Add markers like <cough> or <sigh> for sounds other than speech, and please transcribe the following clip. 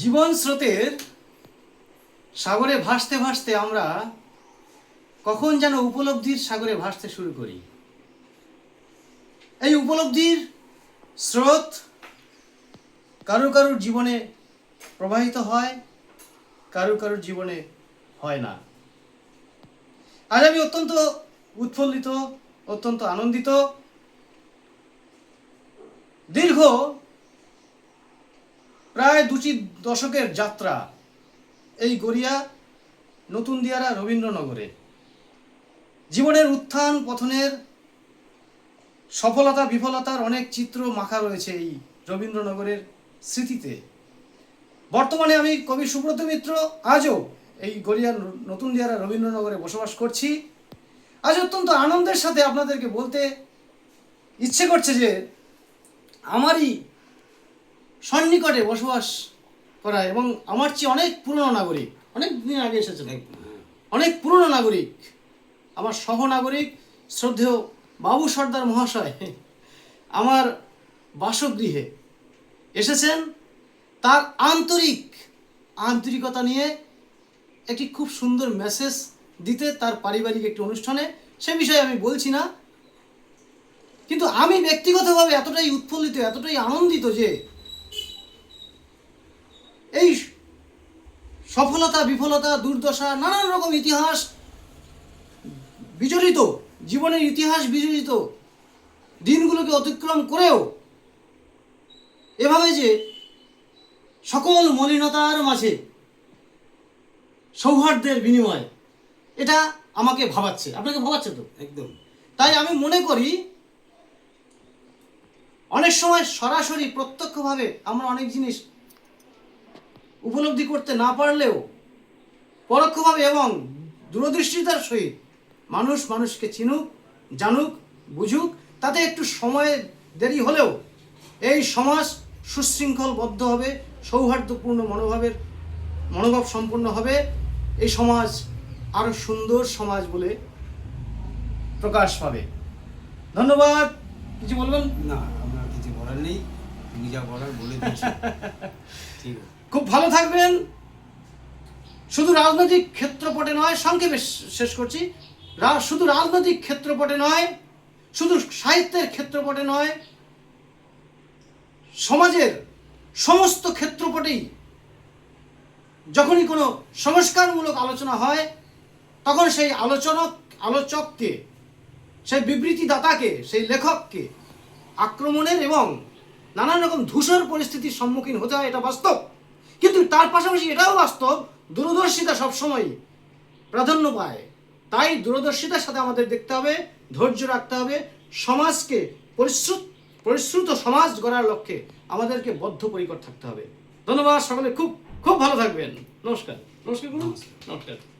জীবন স্রোতের সাগরে ভাসতে ভাসতে আমরা কখন যেন উপলব্ধির সাগরে ভাসতে শুরু করি। এই উপলব্ধির স্রোত কারও কারোর জীবনে প্রবাহিত হয়, কারও কারোর জীবনে হয় না। আজ আমি অত্যন্ত উৎফুল্লিত, অত্যন্ত আনন্দিত, দীর্ঘ প্রায় দুটি দশকের যাত্রা এই গড়িয়া নতুন দিয়ারা রবীন্দ্রনগরে। জীবনের উত্থান পথনের সফলতা, বিফলতার অনেক চিত্র মাখা রয়েছে এই রবীন্দ্রনগরের স্মৃতিতে। বর্তমানে আমি কবি সুব্রত মিত্র, আজও এই গড়িয়ার নতুন দিয়ারা রবীন্দ্রনগরে বসবাস করছি। আজ অত্যন্ত আনন্দের সাথে আপনাদেরকে বলতে ইচ্ছে করছে যে আমারই সন্নিকটে বসবাস করা এবং আমার চেয়ে অনেক পুরনো নাগরিক, অনেক দিন আগে এসেছেন। অনেক পুরনো নাগরিক, আমার সহনাগরিক, শ্রদ্ধেয় বাবু সর্দার মহাশয়, আমার বাসগৃহে এসেছেন। তার আন্তরিক, আন্তরিকতা নিয়ে একটি খুব সুন্দর মেসেজ দিতে তার পারিবারিক একটি অনুষ্ঠানে, সে বিষয়ে আমি বলছি না। কিন্তু আমি ব্যক্তিগতভাবে এতটাই উৎফুল্লিত, এতটাই আনন্দিত যে এই সফলতা বিফলতা দুর্দশা নানান রকম ইতিহাস বিজড়িত জীবনের ইতিহাস বিজড়িত দিনগুলোকে অতিক্রম করেও এভাবে যে সকল মলিনতার মাঝে সৌহার্দ্যের বিনিময় এটা আমাকে ভাবাচ্ছে। আপনাকে ভাবাচ্ছে তো? একদম। তাই আমি মনে করি অনেক সময় সরাসরি প্রত্যক্ষভাবে আমরা অনেক জিনিস উপলব্ধি করতে না পারলেও পরোক্ষভাবে এবং দূরদৃষ্টিতার সহিত মানুষ মানুষকে চিনুক জানুক বুঝুক তাতে একটু সময় দেরি হলেও এই সমাজ সুশৃঙ্খলবদ্ধ হবে সৌহার্দ্যপূর্ণ মনোভাবের মনোভাব সম্পন্ন হবে। এই সমাজ আরও সুন্দর সমাজ বলে প্রকাশ পাবে। ধন্যবাদ। কিছু বলবেন? না আপনার কিছু বলার নেই। তুমি যা বলার বলে দিচ্ছি <laughs> ঠিক আছে। খুব ভালো থাকবেন। শুধু রাজনৈতিক ক্ষেত্রপটে নয়, সংক্ষেপে শেষ করছি। শুধু রাজনৈতিক ক্ষেত্রপটে নয়, শুধু সাহিত্যের ক্ষেত্রপটে নয়, সমাজের সমস্ত ক্ষেত্রপটেই যখনই কোনো সংস্কারমূলক আলোচনা হয়, তখন সেই আলোচনক, আলোচককে, সেই বিবৃতিদাতাকে, সেই লেখককে আক্রমণের এবং নানান রকম ধূসর পরিস্থিতির সম্মুখীন হতে হয়, এটা বাস্তব। কিন্তু তার পাশাপাশি এটাও বাস্তব দূরদর্শিতা সবসময় প্রাধান্য পায়। তাই দূরদর্শিতার সাথে আমাদের দেখতে হবে ধৈর্য রাখতে হবে সমাজকে পরিশ্রুত পরিশ্রুত সমাজ গড়ার লক্ষ্যে আমাদেরকে বদ্ধপরিকর থাকতে হবে। ধন্যবাদ সকলে খুব খুব ভালো থাকবেন। নমস্কার। নমস্কার। নমস্কার।